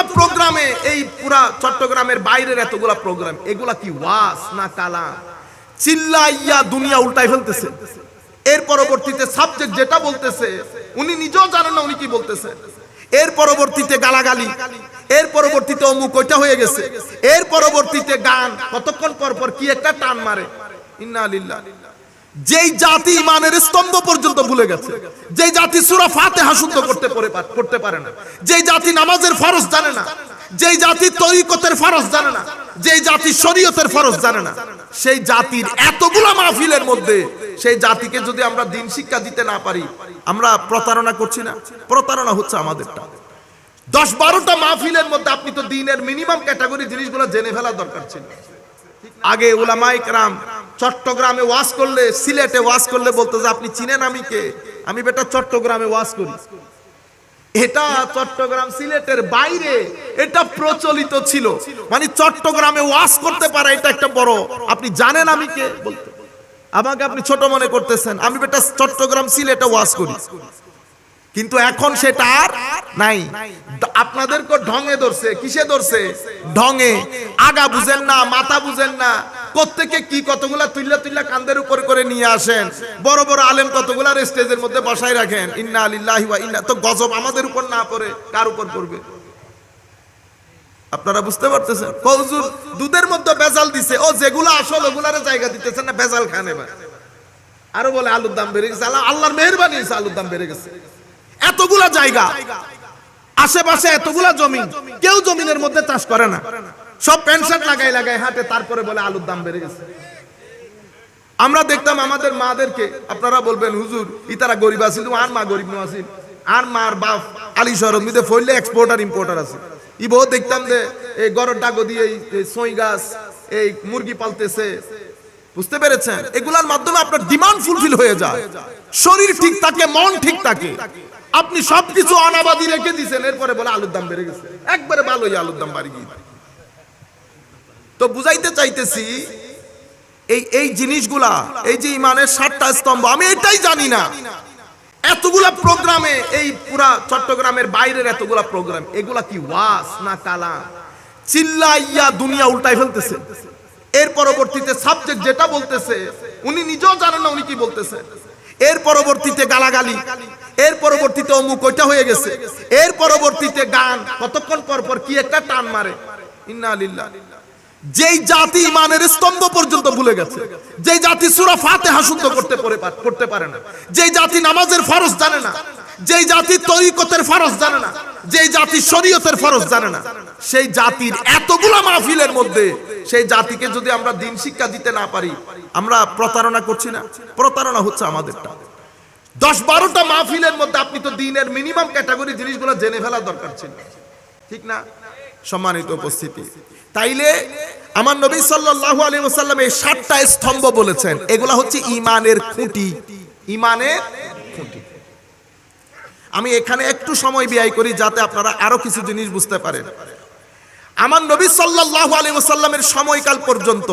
এতগুলা প্রোগ্রামে, এই পুরা চট্টগ্রামের বাইরের এতগুলা প্রোগ্রাম, এগুলা কি ওয়াস না কালাম? চিল্লাইয়া দুনিয়া উল্টাই ফেলতেছে। এর পরবর্তীতে সাবজেক্ট যেটা বলতেছে, উনি নিজেও জানেন না উনি কি বলতেছে। এর পরবর্তীতে গালাগালি, এর পরবর্তীতে অমুক, ওইটা হয়ে গেছে। এর পরবর্তীতে গান, কতক্ষণ পর পর কি একটা টান মারে। ইন্না লিল্লাহ। যেই জাতি ইমানের স্তম্ভ পর্যন্ত ভুলে গেছে, যেই জাতি সুরা ফাতেহা শুদ্ধ করতে করতে পারে না, যেই জাতি নামাজের ফরজ জানে না, যেই জাতি তরিকতের ফরজ জানে না, যেই জাতি শরীয়তের ফরজ জানে না, সেই জাতির এতগুলা মাহফিলের মধ্যে সেই জাতিকে যদি আমরা দিন শিক্ষা দিতে না পারি, আমরা প্রতারণা করছি না, প্রতারণা হচ্ছে আমাদেরটা। দশ বারোটা মাহফিলের মধ্যে আপনি তো দিনের মিনিমাম ক্যাটাগরি জিনিসগুলো জেনে ফেলা দরকার ছিল। আগে উলামাই রাম চট্টগ্রামে ওয়াজ করলে, সিলেটে ওয়াজ করলে বলতো যে, আপনি চিনেন আমি কে? আমি বেটা চট্টগ্রামে ওয়াজ করি। এটা চট্টগ্রাম সিলেটের বাইরে, এটা প্রচলিত ছিল। মানে চট্টগ্রামে ওয়াজ করতে পারে এটা একটা বড়, আপনি জানেন আমি কে? বলতো। আমাকে আপনি ছোট মনে করতেছেন, আমি বেটা চট্টগ্রাম সিলেটে ওয়াজ করি। কিন্তু এখন সেটা আর নাই। দ- আপনাদেরকে ঢঙে ধরছে, কিসে ধরছে? ঢঙে। আগা বুঝেন না, মাথা বুঝেন না। কোত্থেকে কি কতগুলা তুল্লা তুল্লা কান্দের উপর করে নিয়ে আসেন? বড় বড় আলেম কতগুলা স্টেজের মধ্যে বসাই রাখেন? ইন্না আলিল্লাহি ওয়া ইন্না তো গজব আমাদের উপর না পড়ে, কার উপর পড়বে? আপনারা বুঝতে পারতেছেন? কৌজুর দুধের মধ্যে বেজাল দিছে। ও যেগুলো আসল, ওগুলারে জায়গা দিতেছেন না, বেজাল খান এবার। আরও বলে, আলুর দাম বেড়ে গেছে। আল্লাহ আল্লাহর মেহরবানি আলুর দাম বেড়ে গেছে। এতগুলা জায়গা, আশেপাশে এতগুলা জমি, কেউ জমিনের মধ্যে চাষ করে না। সব পেনশন লাগাই লাগাই হাটে, তারপরে বলে আলুর দাম বেড়ে গেছে। আমরা দেখতাম আমাদের মাদেরকে, আপনারা বলবেন, হুজুর ইতারা গরিব আছিল আর মা গরিব আছিল আর মার বাপ আলী শহর মিদে ফইলে এক্সপোর্টার ইম্পোর্টার আছে। ই বহু দেখতাম যে, এই গরর ডাগো দিয়ে এই সই গাছ, এই মুরগি পালতেছে বুঝতে পেরেছেন? এগুলার মাধ্যমে আপনার ডিমান্ড ফুলফিল হয়ে যায়। শরীর ঠিক থাকে, মন ঠিক থাকে। আপনি সবকিছু অনাবাদি রেখে দিছেন, এরপরে বলে আলুর দাম বেড়ে গেছে। একবারে ভালোই আলুর দাম বাড়ি গিয়ে তো বুঝাইতে চাইতেছি, এই এই জিনিসগুলা, এই যে ইমানের সাতটা স্তম্ভ, আমি এটাই জানি না। এতগুলা প্রোগ্রামে, এই পুরা চট্টগ্রামের বাইরের এতগুলা প্রোগ্রাম, এগুলা কি ওয়াস না কালাম? চিল্লাইয়া দুনিয়া উল্টাই ফেলতেছে। এর পরবর্তীতে সাবজেক্ট যেটা বলতেছে, উনি নিজেও জানেন না উনি কি বলতেছে। এর পরবর্তীতে গালাগালি, এর পরবর্তীতে অমুক, ওইটা হয়ে গেছে। এর পরবর্তীতে গান, কতক্ষণ পর পর কি একটা টান মারে। ইন্না যেই জাতি ইমানের স্তম্ভ পর্যন্ত ভুলে গেছে, যেই জাতি সুরা ফাতেহা শুদ্ধ করতে পারে করতে পারে না, যেই জাতি নামাজের ফরজ জানে না, যেই জাতি তরিকতের ফরজ জানে না, যেই জাতি শরীয়তের ফরজ জানে না, সেই জাতির এতগুলা মাহফিলের মধ্যে সেই জাতিকে যদি আমরা দিন শিক্ষা দিতে না পারি, আমরা প্রতারণা করছি না। প্রতারণা হচ্ছে আমাদেরটা। দশ বারোটা মাহফিলের মধ্যে আপনি তো দিনের মিনিমাম ক্যাটাগরি জিনিসগুলো জেনে ফেলা দরকার ছিল। ঠিক না? সম্মানিত উপস্থিতি। তাইলে আমার নবী সাল্লাল্লাহু আলাইহি ওয়াসাল্লাম এই সাতটা স্তম্ভ বলেছেন। এগুলা হচ্ছে ইমানের খুঁটি। ইমানের খুঁটি। আমি এখানে একটু সময় ব্যয় করি যাতে আপনারা আরও কিছু জিনিস বুঝতে পারেন। আমার নবী আলাইহি ওয়াসাল্লামের সময়কাল পর্যন্ত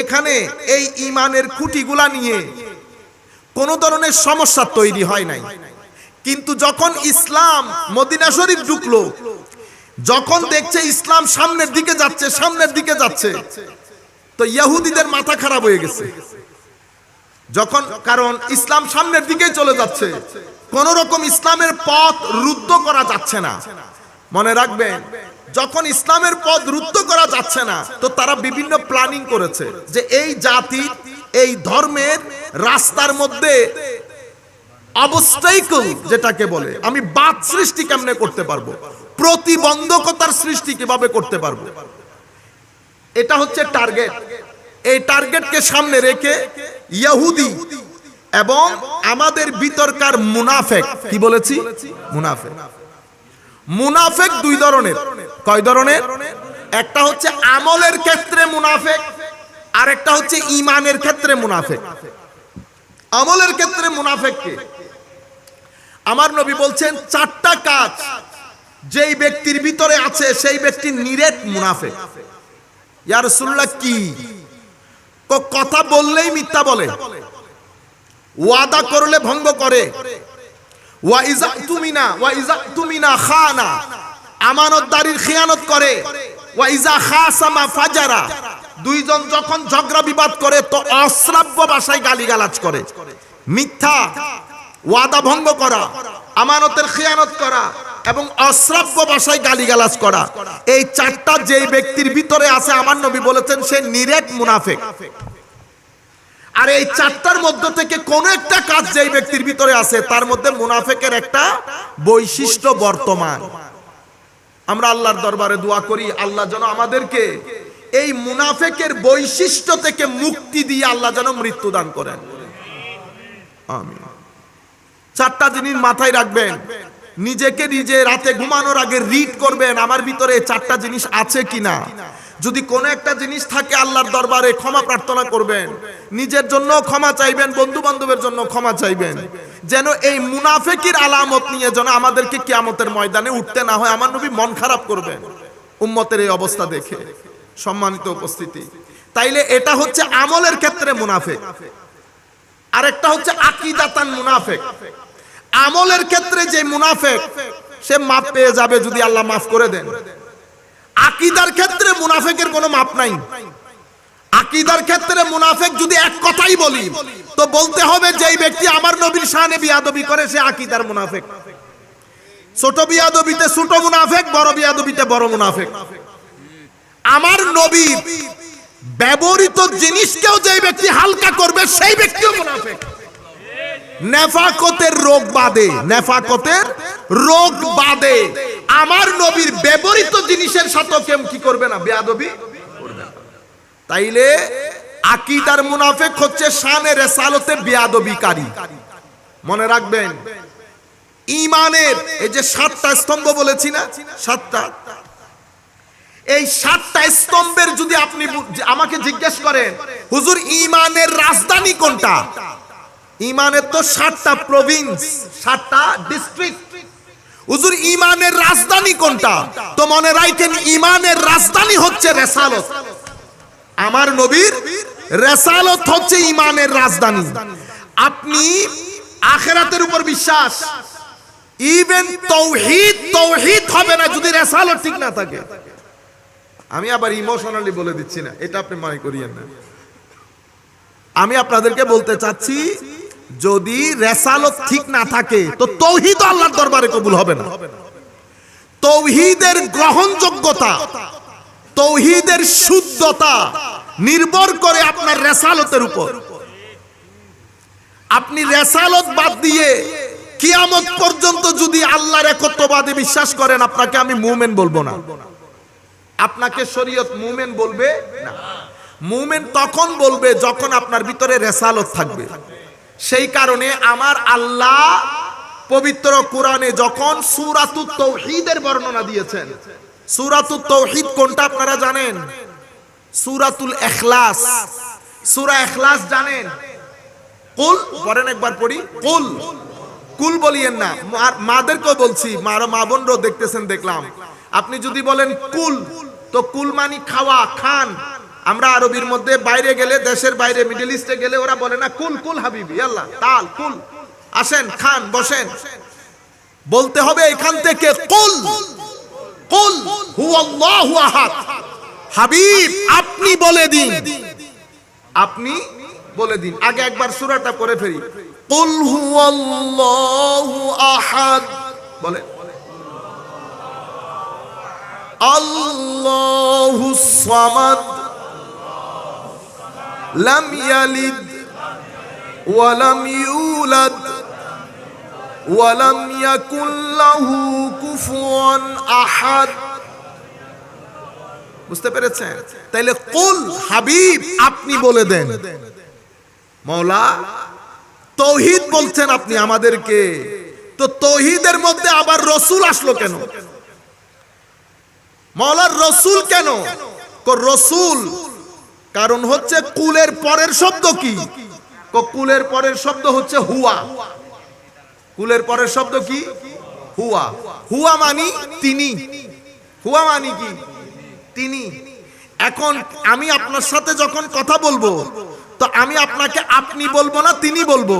এখানে এই ইমানের খুঁটিগুলা নিয়ে কোনো ধরনের সমস্যা তৈরি হয় নাই। কিন্তু যখন ইসলাম মদিনা শরীফ ঢুকলো, যখন দেখছে ইসলাম সামনের দিকে যাচ্ছে, সামনের দিকে যাচ্ছে, তো ইহুদিদের মাথা খারাপ হয়ে গেছে। যখন কারণ ইসলাম সামনের দিকে চলে যাচ্ছে, কোন রকম ইসলামের পথ রুদ্ধ করা যাচ্ছে না। মনে রাখবেন যখন ইসলামের পথ রুদ্ধ করা যাচ্ছে না, তো তারা বিভিন্ন প্ল্যানিং করেছে যে এই জাতি, এই ধর্মের রাস্তার মধ্যে অবস্টাইকল যেটাকে বলে, আমি বাদ সৃষ্টি কেমনে করতে পারব? প্রতিবন্ধকতার সৃষ্টি কীভাবে করতে পারব? এটা হচ্ছে টার্গেট এই টার্গেটকে সামনে রেখে ইহুদি এবং আমাদের বিতর্কার মুনাফেক, কি বলেছি? মুনাফেক। মুনাফেক দুই ধরনের। কয় ধরনের? একটা হচ্ছে আমলের ক্ষেত্রে মুনাফেক আর একটা হচ্ছে ইমানের ক্ষেত্রে মুনাফেক। আমলের ক্ষেত্রে মুনাফেককে। আমার নবী বলছেন, চারটা কাজ যেই ব্যক্তির ভিতরে আছে, সেই ব্যক্তি নিরেট মুনাফেক। ইয়ার সুল্লাহ কি? ক- কথা বললেই মিথ্যা বলে। ওয়াদা করলে ভঙ্গ করে। ওয়া ইজা তুমিনা, ওয়া ইজা তুমিনা খানা। আমানতদারির খিয়ানত করে। ওয়া ইজা খাসামা ফাজারা। দুইজন যখন ঝগড়া বিবাদ করে, তো অশ্রাব্য ভাষায় গালিগালাজ করে। মিথ্যা, ওয়াদা ভঙ্গ করা, আমানতের খিয়ানত করা এবং অশ্রাব্য ভাষায় গালিগালাজ করা। এই চারটা যেই ব্যক্তির ভিতরে আছে, আমার নবী বলেছেন, সে নিরেট মুনাফেক। আর এই চারটার মধ্য থেকে কোন একটা কাজ যেই ব্যক্তির ভিতরে আছে, তার মধ্যে মুনাফেকের একটা বৈশিষ্ট্য বর্তমান। আমরা আল্লাহর দরবারে দোয়া করি, আল্লাহ যেন আমাদেরকে এই মুনাফেকের বৈশিষ্ট্য থেকে মুক্তি দিয়ে আল্লাহ যেন মৃত্যু দান করেন। চারটা জিনিস মাথায় রাখবেন। নিজেকে নিজে রাতে ঘুমানোর আগে রিড করবেন, আমার ভিতরে চারটা জিনিস আছে কিনা? যদি কোনো একটা জিনিস থাকে আল্লাহর দরবারে, ক্ষমা প্রার্থনা করবেন। নিজের জন্য ক্ষমা চাইবেন বন্ধু বান্ধবের জন্য ক্ষমা চাইবেন। যেন এই মুনাফেকির আলামত নিয়ে যেন আমাদেরকে কিয়ামতের ময়দানে উঠতে না হয়, আমার নবী মন খারাপ করবেন। উম্মতের এই অবস্থা দেখে সম্মানিত উপস্থিতি। তাইলে এটা হচ্ছে আমলের ক্ষেত্রে মুনাফেক। আরেকটা হচ্ছে আকিদাতান মুনাফেক। আমলের ক্ষেত্রে যে মুনাফেক, সে মাপ পেয়ে যাবে যদি আল্লাহ মাফ করে দেন। আকিদার ক্ষেত্রে মুনাফেকের কোনো মাপ নাই। আকিদার ক্ষেত্রে মুনাফেক যদি এক কথাই বলি, তো বলতে হবে যেই ব্যক্তি আমার নবীর শানে বিয়াদবি করে, সে আকিদার মুনাফেক। ছোট বিয়াদবিতে ছোট মুনাফেক, বড় বিয়াদবিতে বড় মুনাফেক। আমার নবীর ব্যবহৃত জিনিসকেও যেই ব্যক্তি হালকা করবে, সেই ব্যক্তিও মুনাফেক। নেফাকতের রোগ বাদে, নেফাকতের রোগ বাদে। আমার নবীর ব্যবহৃত জিনিসের সাথে কেউ কি করবে না? বেয়াদবি তাইলে আকিদার মুনাফেক হচ্ছে বেয়াদবিকারী। মনে রাখবেন, ইমানের এই যে সাতটা স্তম্ভ বলেছি না? সাতটা। এই সাতটা স্তম্ভের যদি আপনি আমাকে জিজ্ঞেস করেন, হুজুর, ইমানের রাজধানী কোনটা? ইমানের তো সাতটা প্রভিন্স সাতটা ডিস্ট্রিক্ট হুজুর, ইমানের রাজধানী কোনটা? তো মনে রাখেন, ইমানের রাজধানী হচ্ছে রেসালত। আমার নবীর রেসালত হচ্ছে ইমানের রাজধানী। আপনি আখেরাতের উপর বিশ্বাস ইভেন তৌহিদ তৌহিদ হবে না যদি রেসালত ঠিক না থাকে। আমি আবার ইমোশনালি বলে দিচ্ছি না, এটা আপনি মনে করিয়েন না। আমি আপনাদেরকে বলতে চাচ্ছি যদি রেসালত ঠিক না থাকে, তো তৌহিদ আল্লাহর দরবারে কবুল হবে না। তৌহিদের গ্রহণযোগ্যতা, তৌহিদের শুদ্ধতা নির্ভর করে আপনার রেসালতের উপর। আপনি রেসালত বাদ দিয়ে কিয়ামত পর্যন্ত যদি আল্লাহর একত্ববাদে বিশ্বাস করেন, আপনাকে আমি মুমেন বলব না। আপনাকে শরীয়ত মুমেন বলবে না। মুমেন তখন বলবে যখন আপনার ভিতরে রেসালত থাকবে। সেই কারণে আমার আল্লাহ পবিত্র কোরআনে যখন সুরাতুত তৌহিদের বর্ণনা দিয়েছেন, সুরাতুত তৌহিদ কোনটা আপনারা জানেন? সুরাতুল এখলাস। সুরা এখলাস জানেন? কুল, পড়েন একবার পড়ি। কুল কুল বলিয়েন না। মাদেরকেও বলছি, মারা মা বোনরাও দেখতেছেন, দেখলাম। আপনি যদি বলেন কুল, তো কুল মানি খাওয়া, খান। আমরা আরবির মধ্যে বাইরে গেলে, দেশের বাইরে মিডল ইস্টে গেলে ওরা বলে না, কুল কুল হাবিবি, আল্লাহ, তাল, কুল। আসেন, খান, বসেন। বলতে হবে এখান থেকে, কুল কুল হুয়াল্লাহু আহাদ। হাবিব, আপনি বলে দিন। আপনি বলে দিন। আগে একবার সূরাটা পড়ে ফেরি। কুল হুয়াল্লাহু আহাদ। বলে আল্লাহু সামাদ। লাম ইয়ালিদ ওয়ালাম ইউলাদ ওয়ালাম ইয়াকুল লাহু কুফুয়ান আহাদ বুঝতে পেরেছেন? তাইলে কুল হাবিব আপনি বলে দেন। মৌলা তৌহিদ বলছেন আপনি আমাদেরকে। তো তৌহিদের মধ্যে আবার রসুল আসলো কেন? মৌলার রসুল কেন? রসুল কারণ হচ্ছে কুলের পরের শব্দ কি? কুলের পরের শব্দ হচ্ছে হুয়া। কুলের পরের শব্দ কি? হুয়া। হুয়া মানি তিনি। হুয়া মানি কি? তিনি। এখন আমি আপনার সাথে যখন কথা বলব, তো আমি আপনাকে আপনি বলব না তিনি বলব।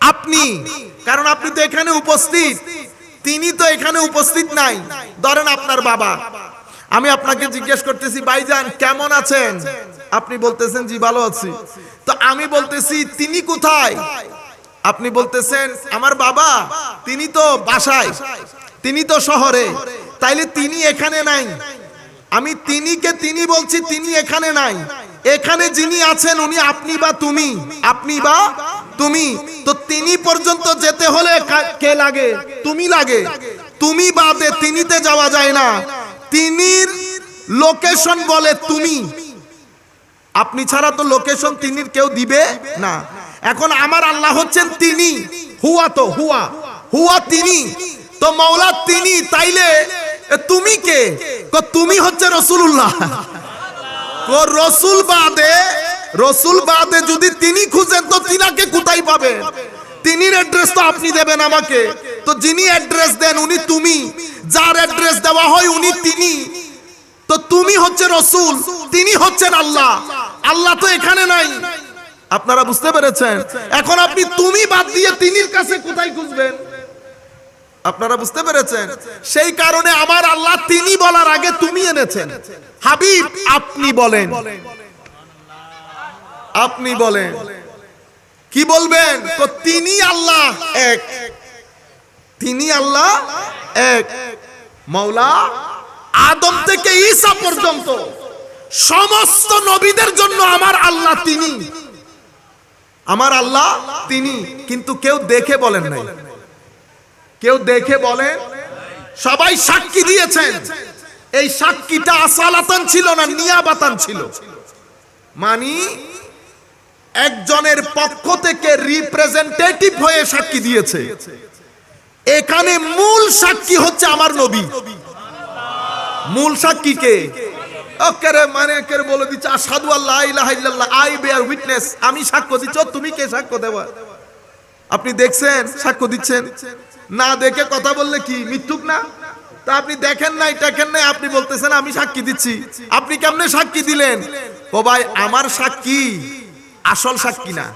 আপনি, কারণ আপনি তো এখানে উপস্থিত। তিনি তো এখানে উপস্থিত নাই। ধরেন আপনার বাবা। আমি আপনাকে জিজ্ঞেস করতেছি, ভাইজান, কেমন আছেন? আপনি বলতেছেন, জি, ভালো আছি। তো আমি বলতেছি, তিনি কোথায়? আপনি বলতেছেন, আমার বাবা, তিনি তো বাসায়, তিনি তো শহরে, তাইলে তিনি এখানে নাই। আমি তিনিকে তিনি বলছি, তিনি এখানে নাই। এখানে যিনি আছেন, উনি আপনি বা তুমি? আপনি বা তুমি? তো তিনি পর্যন্ত যেতে হলে কে লাগে? তুমি লাগে। তুমি বাদে তিনিতে যাওয়া যায় না। তিনির লোকেশন বলে তুমি। আপনি ছাড়া তো লোকেশন তিনির কেউ দিবে না। এখন আমার আল্লাহ হচ্ছেন তিনি। হুয়া তো হুয়া। হুয়া তিনি। তো মৌলা তিনি, তাইলে তুমি কে? তুমি হচ্ছে রসুল্লাহ রসুল বাদে রসুল বাদে যদি তিনি খুঁজেন, তো তিনাকে কোথায় পাবেন? তিনির অ্যাড্রেস তো আপনি দেবেন আমাকে। তো যিনি অ্যাড্রেস দেন, উনি তুমি। যার অ্যাড্রেস দেওয়া হয় উনি তিনি। তো তুমি হচ্ছে রসুল, তিনি হচ্ছেন আল্লাহ। আল্লাহ তো এখানে নাই। আপনারা বুঝতে পেরেছেন? এখন আপনি তুমি বাদ দিয়ে তিনির কাছে কোথায় খুঁজবেন? আপনারা বুঝতে পেরেছেন? সেই কারণে আমার আল্লাহ তিনি বলার আগে তুমি এনেছেন। হাবিব, আপনি বলেন। আপনি বলেন। কি বলবেন? তো তিনি আল্লাহ এক। তিনি আল্লাহ এক। মাওলা আদম থেকে ঈসা পর্যন্ত সমস্ত নবীদের জন্য আমার আল্লাহ তিনি। আমার আল্লাহ তিনি, কিন্তু কেউ দেখে বলেন নাই। কেউ দেখে বলেন সবাই সাক্ষী দিয়েছেন। এই সাক্ষীটা আসালাতান ছিল না, নিয়াবাতান ছিল। মানি একজনের পক্ষ থেকে রিপ্রেজেন্টেটিভ হয়ে সাক্ষী দিয়েছে। এখানে মূল সাক্ষী হচ্ছে আমার নবী। মূল সাক্ষী কে? মানে বলে উইটনেস আমি সাক্ষ্য আপনি দেখছেন, সাক্ষ্য দিচ্ছেন? না দেখে কথা বললে কি না? তা আপনি দেখেন নাই দেখেন নাই, আপনি বলতেছেন, আমি সাক্ষী দিচ্ছি। আপনি কেমনে সাক্ষী দিলেন? ও ভাই, আমার সাক্ষী আসল সাক্ষী না।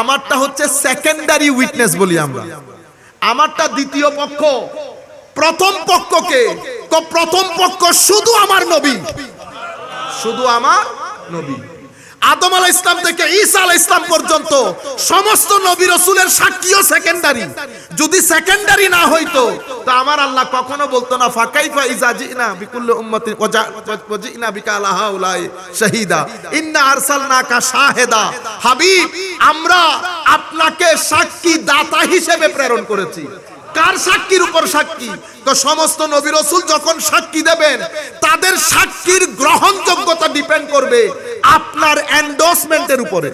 আমারটা হচ্ছে সেকেন্ডারি উইটনেস বলি আমরা। আমারটা দ্বিতীয় পক্ষ। প্রথম পক্ষকে তো প্রথম পক্ষ শুধু আমার নবী। শুধু আমার নবী। আদম আলাহ ইসলাম থেকে ঈসা আলাহ ইসলাম পর্যন্ত সমস্ত নবী রসুলের সাক্ষীও সেকেন্ডারি যদি সেকেন্ডারি না হইতো, তো আমার আল্লাহ কখনো বলতো না, ফাকাইফা ইজা জিনা বিকুল্লি উম্মতিন ওজা ওজিনা বিকা আলা হাউলাই শাহিদা। ইন্না আরসালনাকা শাহেদা। হাবিব আমরা আপনাকে সাক্ষী দাতা হিসেবে প্রেরণ করেছি। কার সাক্ষীর উপর সাক্ষী? তো সমস্ত নবী রসুল যখন সাক্ষী দেবেন, তাদের সাক্ষীর গ্রহণযোগ্যতা ডিপেন্ড করবে আপনার এন্ডোর্সমেন্টের উপরে।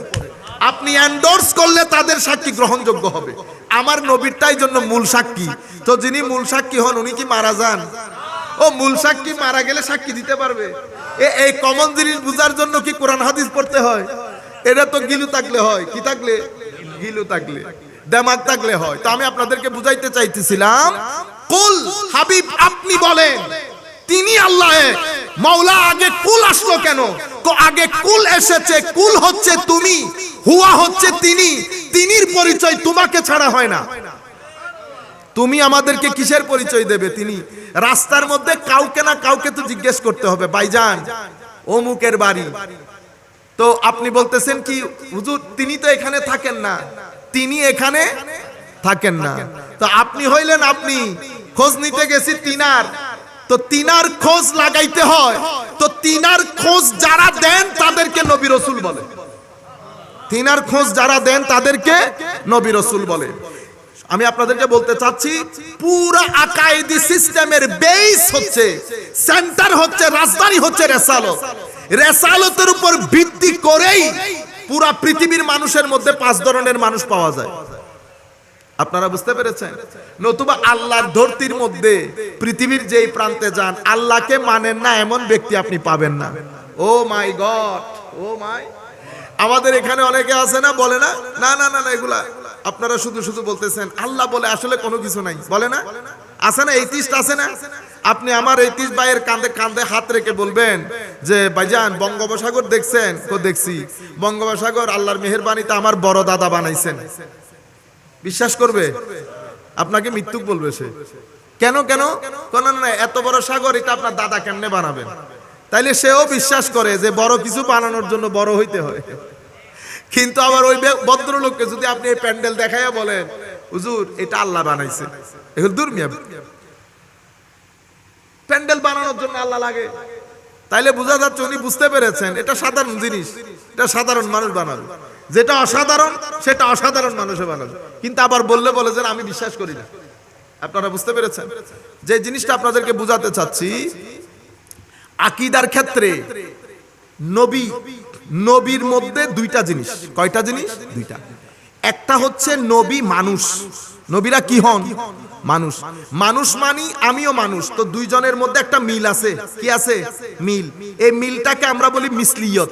আপনি এন্ডোর্স করলে তাদের সাক্ষী গ্রহণযোগ্য হবে। আমার নবীরটাই জন্য মূল সাক্ষী। তো যিনি মূল সাক্ষী হন, উনি কি মারা যান? ও, মূল সাক্ষী মারা গেলে সাক্ষী দিতে পারবে? এই কমন জিনিস বুঝার জন্য কি কোরআন হাদিস পড়তে হয়? এটা তো গিলু থাকলে হয়। কি থাকলে? গিলু থাকলে। দেমাগ থাকলে হয়। তো আমি আপনাদেরকে বুঝাইতে চাইতেছিলাম, কুল হাবিব আপনি বলেন, তিনি আল্লাহ। মাওলা আগে কুল আসলো কেন? তো আগে কুল এসেছে, কুল হচ্ছে তুমি, হুয়া হচ্ছে তিনি। তিনির পরিচয় তোমাকে ছাড়া হয় না। তুমি আমাদেরকে কিসের পরিচয় দেবে তিনি? রাস্তার মধ্যে কাউকে না কাউকে তো জিজ্ঞেস করতে হবে। ভাইজান, অমুকের বাড়ি। তো আপনি বলতেছেন কি, হুজুর, তিনি তো এখানে থাকেন না। তিনি এখানে থাকেন না। তো আপনি হইলেন আপনি, খোঁজ নিতে গেছি তিনার। তো তিনার খোঁজ লাগাইতে হয়। তো তিনার খোঁজ যারা দেন, তাদেরকে নবী রসুল বলে। তিনার খোঁজ যারা দেন, তাদেরকে নবী রসুল বলে। আমি আপনাদেরকে বলতে চাচ্ছি, পুরো আকাইদি সিস্টেমের বেস হচ্ছে সেন্টার হচ্ছে, রাজধানী হচ্ছে রেসালত। রেসালতের উপর ভিত্তি করেই পুরা পৃথিবীর মানুষের মধ্যে পাঁচ ধরনের মানুষ পাওয়া যায়। আপনারা বুঝতে পেরেছেন? নতুবা আল্লাহর ধরতির মধ্যে পৃথিবীর যেই প্রান্তে যান, আল্লাহকে মানেন না, এমন ব্যক্তি আপনি পাবেন না। Oh my God, oh my. আমাদের এখানে অনেকে আছে না, বলে না না না না, এগুলা আপনারা শুধু শুধু বলতেছেন, আল্লাহ বলে আসলে কোনো কিছু নাই। বলে না? আছে না? এইতিস্ট আছে না? আপনি আমার এইতিস ভাইয়ের কাঁধে কাঁধে হাত রেখে বলবেন যে, ভাইজান, বঙ্গোপসাগর দেখছেন? তো দেখছি? বঙ্গোপসাগর আল্লাহর মেহেরবানিতে আমার বড় দাদা বানাইছেন। বিশ্বাস করবে? আপনাকে মৃত্যুক বলবে সে। কেন কেন? কেন না এত বড় সাগর এটা আপনার দাদা কেমনে বানাবেন? তাইলে সেও বিশ্বাস করে যে বড় কিছু বানানোর জন্য বড় হইতে হয়। কিন্তু আবার ওই ভদ্রলোককে যদি আপনি এই প্যান্ডেল দেখাইয়া বলেন, হুজুর, এটা আল্লাহ বানাইছে। এগুলো দুর্মিয়া প্যান্ডেল বানানোর জন্য আল্লাহ লাগে। তাইলে বোঝা যাচ্ছে উনি বুঝতে পেরেছেন, এটা সাধারণ জিনিস, এটা সাধারণ মানুষ বানাবে। যেটা অসাধারণ, সেটা অসাধারণ মানুষে বানাবে। কিন্তু আবার বললে বলে যে আমি বিশ্বাস করি না। আপনারা বুঝতে পেরেছেন? যে জিনিসটা আপনাদেরকে বুঝাতে চাচ্ছি, আকিদার ক্ষেত্রে নবী নবীর মধ্যে দুইটা জিনিস। কয়টা জিনিস? দুইটা। একটা হচ্ছে নবী মানুষ। নবীরা কি হন? মানুষ। মানুষ মানি আমিও মানুষ। তো দুইজনের মধ্যে একটা মিল আছে। কি আছে? মিল। এই মিলটাকে আমরা বলি মিসলিয়ত।